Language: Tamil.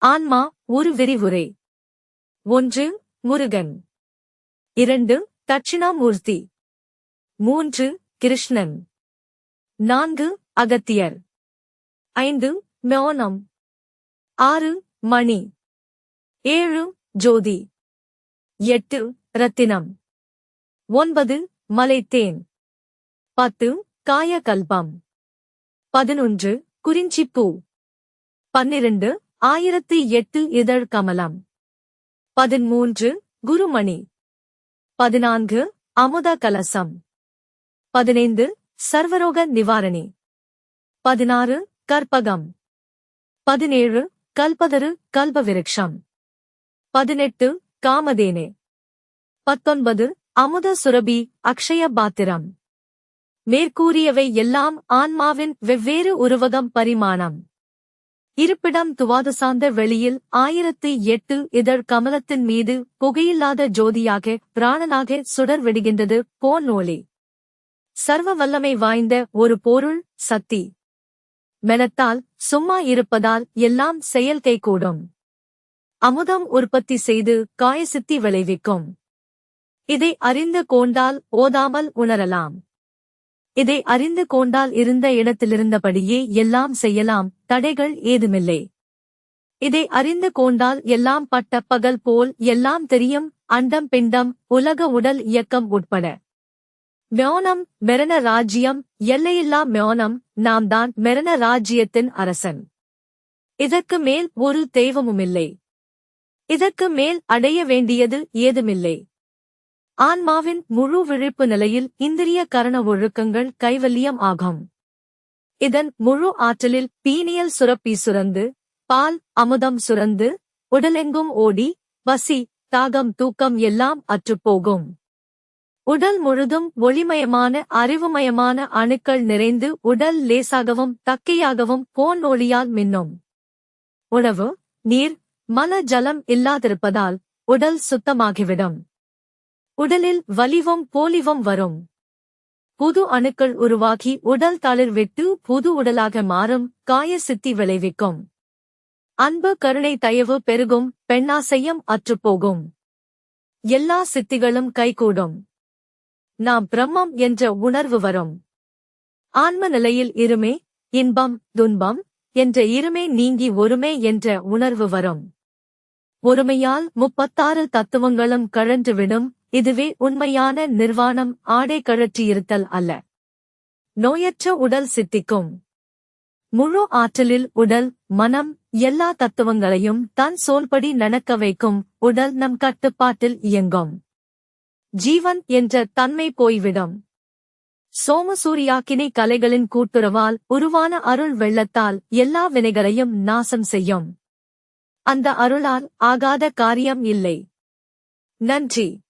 ஆன்மா ஒரு விரிவுரை. ஒன்று முருகன். இரண்டு தட்சிணாமூர்த்தி. மூன்று கிருஷ்ணன். நான்கு அகத்தியர். ஐந்து மௌனம். ஆறு மணி. ஏழு ஜோதி. எட்டு ரத்தினம். ஒன்பது மலைத்தேன். பத்து காயகல்பம். பதினொன்று குறிஞ்சிப்பூ. பன்னிரண்டு ஆயிரத்தி எட்டு இதழ் கமலம். பதிமூன்று குருமணி. பதினான்கு அமுத கலசம். பதினைந்து சர்வரோக நிவாரணி. பதினாறு கற்பகம். பதினேழு கல்பதரு கல்பவிருக்ஷம். பதினெட்டு காமதேனே. பத்தொன்பது அமுத சுரபி அக்ஷய பாத்திரம். மேற்கூறியவை எல்லாம் ஆன்மாவின் வெவ்வேறு உருவகம் பரிமாணம். இருப்பிடம் துவாது சார்ந்த வெளியில் ஆயிரத்தி எட்டு இதழ் கமலத்தின் மீது புகையில்லாத ஜோதியாக பிராணனாக சுடர் விடுகின்றது போன் ஒளி சர்வ வல்லமை வாய்ந்த ஒரு பொருள் சக்தி. மெனத்தால் சும்மா இருப்பதால் எல்லாம் செயல் கைகூடும் அமுதம் உற்பத்தி செய்து காயசித்தி விளைவிக்கும். இதை அறிந்து கொண்டால் ஓதாமல் உணரலாம். இதை அறிந்து கொண்டால் இருந்த இடத்திலிருந்தபடியே எல்லாம் செய்யலாம் தடைகள் ஏதுமில்லை. இதை அறிந்து கொண்டால் எல்லாம் பட்ட பகல் போல் எல்லாம் தெரியும் அண்டம் பிண்டம் உலக உடல் இயக்கம் உட்பட. மௌனம் மெரண ராஜ்யம் எல்லையில்லா மௌனம் நாம் தான் மெரண ராஜ்யத்தின் அரசன். இதற்கு மேல் ஒரு தெய்வமுமில்லை. இதற்கு மேல் அடைய வேண்டியது ஏதுமில்லை. ஆன்மாவின் முழு விழிப்பு நிலையில் இந்திரிய கரண ஒழுக்கங்கள் கைவல்லியம் ஆகும். இதன் முழு ஆற்றலில் பீனியல் சுரப்பி சுரந்து பால் அமுதம் சுரந்து உடலெங்கும் ஓடி பசி தாகம் தூக்கம் எல்லாம் அற்றுப்போகும் உடல் முழுதும் ஒளிமயமான அறிவுமயமான அணுக்கள் நிறைந்து உடல் லேசாகவும் தக்கையாகவும் போன் ஒளியால் மின்னும். உணவு நீர் மல ஜலம் இல்லாதிருப்பதால் உடல் சுத்தமாகிவிடும். உடலில் வலிவும் போலிவும் வரும். புது அணுக்கள் உருவாகி உடல் தளிர்விட்டு புது உடலாக மாறும் காய சித்தி விளைவிக்கும். அன்பு கருணை தயவு பெருகும் பெண்ணாசையம் அற்றுப்போகும் எல்லா சித்திகளும் கைகூடும். நாம் பிரம்மம் என்ற உணர்வு வரும். ஆன்ம நிலையில் இருமே இன்பம் துன்பம் என்ற இருமே நீங்கி ஒருமே என்ற உணர்வு வரும். ஒருமையால் முப்பத்தாறு தத்துவங்களும் கழன்றுவிடும் இதுவே உண்மையான நிர்வாணம் ஆடை கழற்றியிருத்தல் அல்ல. நோயற்ற உடல் சித்திக்கும். முழு ஆற்றலில் உடல் மனம் எல்லா தத்துவங்களையும் தன் சோல்படி நடக்க வைக்கும் உடல் நம் கட்டுப்பாட்டில் இயங்கும். ஜீவன் என்ற தன்மை போய்விடும். சோமசூரியாக்கினி கலைகளின் கூட்டுறவால் உருவான அருள் வெள்ளத்தால் எல்லா வினைகளையும் நாசம் செய்யும். அந்த அருளால் ஆகாத காரியம் இல்லை. நன்றி.